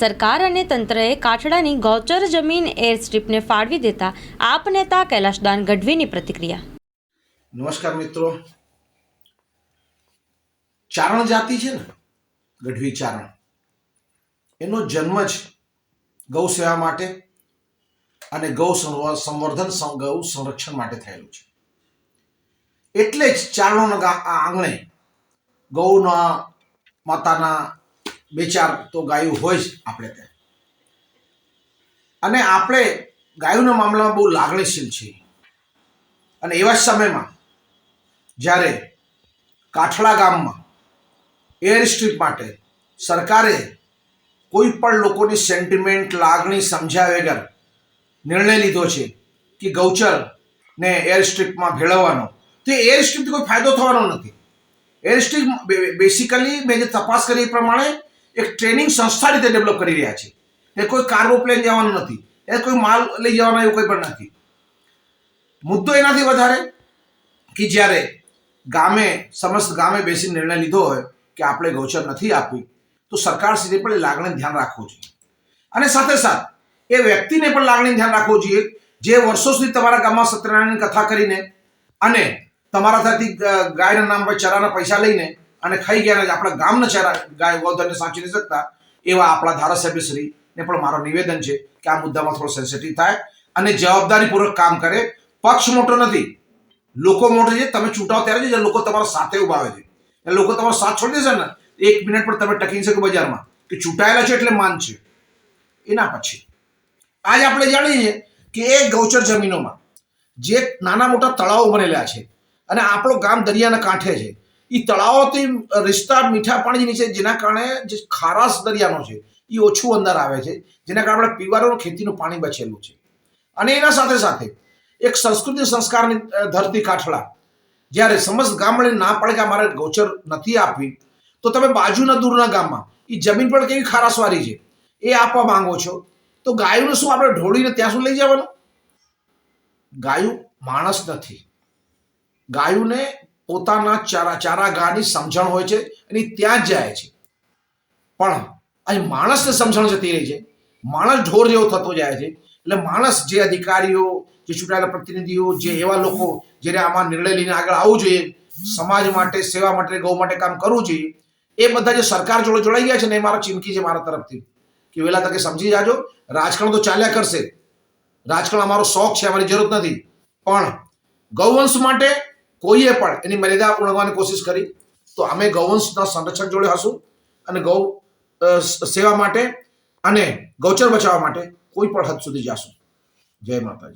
સરકાર અને તંત્રએ કાઠડાની ગૌચર જમીન એરસ્ટ્રીપને ફાળવી દેતા આપ નેતા કૈલાશદાન ગઢવીની પ્રતિક્રિયા. નમસ્કાર મિત્રો. ચારણ જાતિ છે ને, ગઢવી ચારણ, એનો જન્મ જ ગૌ સેવા માટે અને ગૌ સંવર્ધન ગૌ સંરક્ષણ માટે થયેલું છે. એટલે જ ચારણોના આંગણે ગૌના માતાના બે ચાર તો ગાયું હોય જ આપણે ત્યાં. અને આપણે ગાયોના મામલામાં બહુ લાગણીશીલ છીએ. અને એવા સમયમાં જ્યારે કાઠડા ગામમાં એર સ્ટ્રીપ માટે સરકારે કોઈ પણ લોકોની સેન્ટિમેન્ટ લાગણી સમજ્યા વગર નિર્ણય લીધો છે કે ગૌચરને એર સ્ટ્રીપમાં ભેળવવાનો, તે એર સ્ટ્રીપથી કોઈ ફાયદો થવાનો નથી. એર સ્ટ્રીપ બેસિકલી મેં જે તપાસ કરી એ પ્રમાણે એક ટ્રેનિંગ સંસ્થા રીતે ડેવલપ કરી રહ્યા છે. એ કોઈ કાર્ગો પ્લેન જવાનું નથી. એ કોઈ માલ લઈ જવાનો એવું કોઈ પણ નથી. મુદ્દો એનાથી વધારે કે જ્યારે ગામે, સમસ્ત ગામે બેસીને નિર્ણય લીધો હોય કે આપણે ગૌચર નથી આપવી, તો સરકાર સુધી પણ એ લાગણી ધ્યાન રાખવું જોઈએ. અને સાથે સાથ, એ વ્યક્તિને પણ લાગણી ધ્યાન રાખવું જોઈએ. જે વર્ષો સુધી તમારા ગામમાં સત્યનારાયણની કથા કરીને અને તમારા ગ- ગાયના નામ પર ચરાના પૈસા લઈને અને ખાઈ ગયા અને આપણા ગામના ચહેરા ગાય ગોધનને સાચી નહીં શકતા, એવા આપણા ધારાસભ્યશ્રીને પણ મારો નિવેદન છે કે આ મુદ્દામાં થોડો સેન્સિટિવ થાય અને જવાબદારીપૂર્વક કામ કરે. પક્ષ મોટો નથી. લોકો મોટો છે, તમે ચૂંટાવ ત્યારે જ લોકો તમારા સાથે ઊભા આવે છે. લોકો તમારો સાથ છોડી દેશે ને, એક મિનિટ પણ તમે ટકી શકો બજારમાં કે ચૂંટાયેલા છે એટલે માન છે. એના પછી આજે આપણે જાણીએ કે એ ગૌચર જમીનોમાં જે નાના મોટા તળાવો બનેલા છે અને આપણો ગામ દરિયાના કાંઠે છે એ તળાવોથી રિસ્તા મીઠા પાણી નીચે જેના કારણે જે ખારાશ દરિયાનો છે એ ઓછું અંદર આવે છે, જેના કારણે આપણે પીવાનું ખેતીનું પાણી બચેલું છે. અને એના સાથે સાથે એક સંસ્કૃતિ સંસ્કારની ધરતી કાઠડા જ્યારે સમસ્ત ગામડે ના પડે કે અમારે ગૌચર નથી આપવી, તો તમે બાજુના દૂરના ગામમાં એ જમીન પણ કેવી ખારાશવારી છે? એ આપવા માંગો છો? તો ગાયોને શું આપણે ઢોળીને ત્યાં શું લઈ જવાનું? ગાયું માણસ નથી. ગાયુંને પોતાના ચારા ચારાગાહની સમજણ હોય છે અને ત્યાં જ જાય છે. પણ અહીં માણસને સમજણ જતી રહી છે. માણસ ઢોર જેવો થતો જાય છે. એટલે માણસ જે અધિકારીઓ, જે ચૂંટાયેલા પ્રતિનિધિઓ, જે એવા લોકો જેને આમાં નિર્ણય લઈને આગળ આવવું જોઈએ, સમાજ માટે, સેવા માટે, ગૌ માટે કામ કરવું જોઈએ, એ બધા જે સરકાર જોડે જોડાઈ ગયા છે ને એ મારો ચીમકી છે મારા તરફથી. કે વહેલા તકે સમજી જાજો, રાજકારણ તો ચાલ્યા કરશે. રાજકારણ અમારો શોખ છે, અમારી જરૂર નથી. પણ ગૌવંશ માટે કોઈએ પણ એની મર્યાદા ઉણવાની કોશિશ કરી, તો અમે ગૌવંશના સંરક્ષક જોડે હશું અને ગૌ સેવા માટે અને ગૌચર બચાવવા માટે કોઈ પણ હદ સુધી જાશું. જય માતાજી.